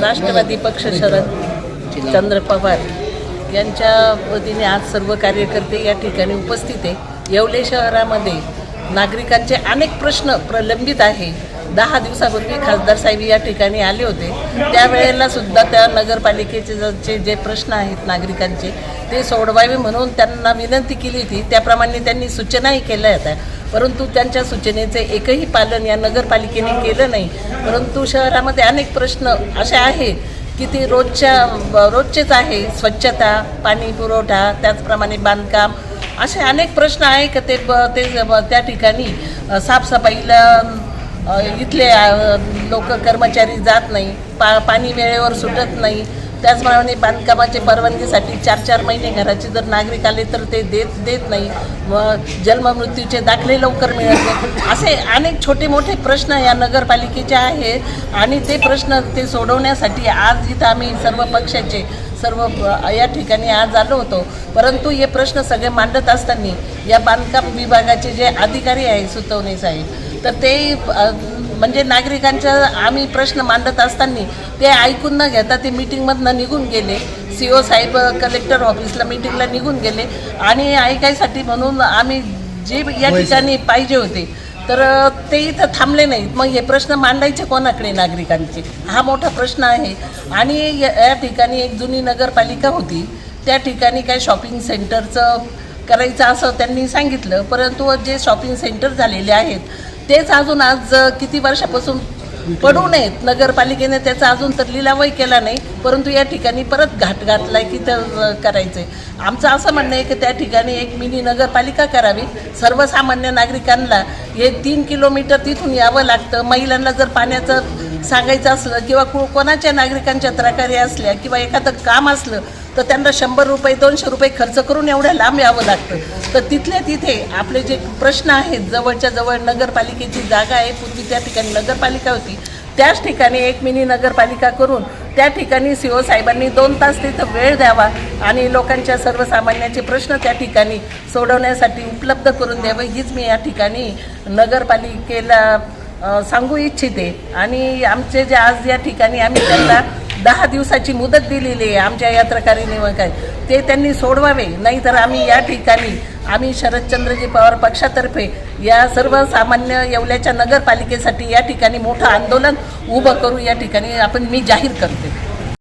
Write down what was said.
राष्ट्रवादी पक्ष शरद चंद्र पवार यांच्या वतीने आज सर्व कार्यकर्ते या ठिकाणी उपस्थित आहे. येवले शहरामध्ये नागरिकांचे अनेक प्रश्न प्रलंबित आहे. दहा दिवसापूर्वी खासदार साहेब या ठिकाणी आले होते. त्यावेळेला सुद्धा त्या नगरपालिकेचे ज- जे प्रश्न आहेत नागरिकांचे ते सोडवावे म्हणून त्यांना विनंती केली होती. त्याप्रमाणे त्यांनी सूचनाही केल्या होत्या. परंतु त्यांच्या सूचनेचे एकही पालन या नगरपालिकेने केलं नाही. परंतु शहरामध्ये अनेक प्रश्न असे आहे की ते रोजच्या रोजचेच आहे. स्वच्छता पाणी पुरवठा त्याचप्रमाणे बांधकाम असे अनेक प्रश्न आहे का ते ब- ते त्या ठिकाणी साफसफाईला इथले लोक कर्मचारी जात नाही. पा पाणी वेळेवर सुटत नाही. त्याचप्रमाणे बांधकामाचे परवानगीसाठी चार चार महिने घराचे जर नागरिक आले तर ते देत देत नाही. व जन्ममृत्यूचे दाखले लवकर मिळत नाही. असे अनेक छोटे मोठे प्रश्न या नगरपालिकेचे आहे आणि ते प्रश्न ते सोडवण्यासाठी आज इथं आम्ही सर्व पक्षाचे सर्व या ठिकाणी आज आलो होतो. परंतु हे प्रश्न सगळे मांडत असताना या बांधकाम विभागाचे जे अधिकारी आहे सुतवणे साहेब तर ते म्हणजे नागरिकांच्या आम्ही प्रश्न मांडत असताना ते ऐकून न घेता ते मिटिंगमधनं निघून गेले. सी ओ साहेब कलेक्टर ऑफिसला मिटिंगला निघून गेले. आणि ऐकायसाठी म्हणून आम्ही जे या ठिकाणी पाहिजे होते तर ते इथं थांबले नाहीत. मग हे प्रश्न मांडायचे कोणाकडे नागरिकांचे? हा मोठा प्रश्न आहे. आणि या या ठिकाणी एक जुनी नगरपालिका होती. त्या ठिकाणी काय शॉपिंग सेंटरचं करायचं असं त्यांनी सांगितलं परंतु जे शॉपिंग सेंटर झालेले आहेत तेच अजून आज किती वर्षापासून पडू नयेत. नगरपालिकेने त्याचा अजून तर लिलावही केला नाही परंतु या ठिकाणी परत घाट घातलाय की तर करायचं आहे आमचं असं म्हणणं आहे की त्या ठिकाणी एक मिनी नगरपालिका करावी. सर्वसामान्य नागरिकांना हे तीन किलोमीटर तिथून यावं लागतं. महिलांना जर पाण्याचं सांगायचं असलं किंवा कोणाच्या नागरिकांच्या तक्रारी असल्या किंवा एखादं काम असलं तर त्यांना शंभर रुपये दोनशे रुपये खर्च करून एवढ्या लांब यावं लागतं. तर तिथल्या तिथे आपले जे प्रश्न आहेत जवळच्या जवळ नगरपालिकेची जागा आहे पूर्वी त्या ठिकाणी नगरपालिका होती. त्याच ठिकाणी एक मिनी नगरपालिका करून त्या ठिकाणी सी ओ साहेबांनी दोन तास तिथं वेळ द्यावा आणि लोकांच्या सर्वसामान्यांचे प्रश्न त्या ठिकाणी सोडवण्यासाठी उपलब्ध करून द्यावं हीच मी या ठिकाणी नगरपालिकेला सांगू इच्छिते. आणि आमचे जे आज या ठिकाणी आम्ही त्यांना दहा दिवसाची मुदत दिलेली आहे आमच्या यात्रकारी निवडणुकात ते त्यांनी सोडवावे नाहीतर आम्ही या ठिकाणी आम्ही शरदचंद्रजी पवार पक्षातर्फे या सर्वसामान्य येवल्याच्या नगरपालिकेसाठी या ठिकाणी मोठं आंदोलन उभं करू या ठिकाणी आपण मी जाहीर करते.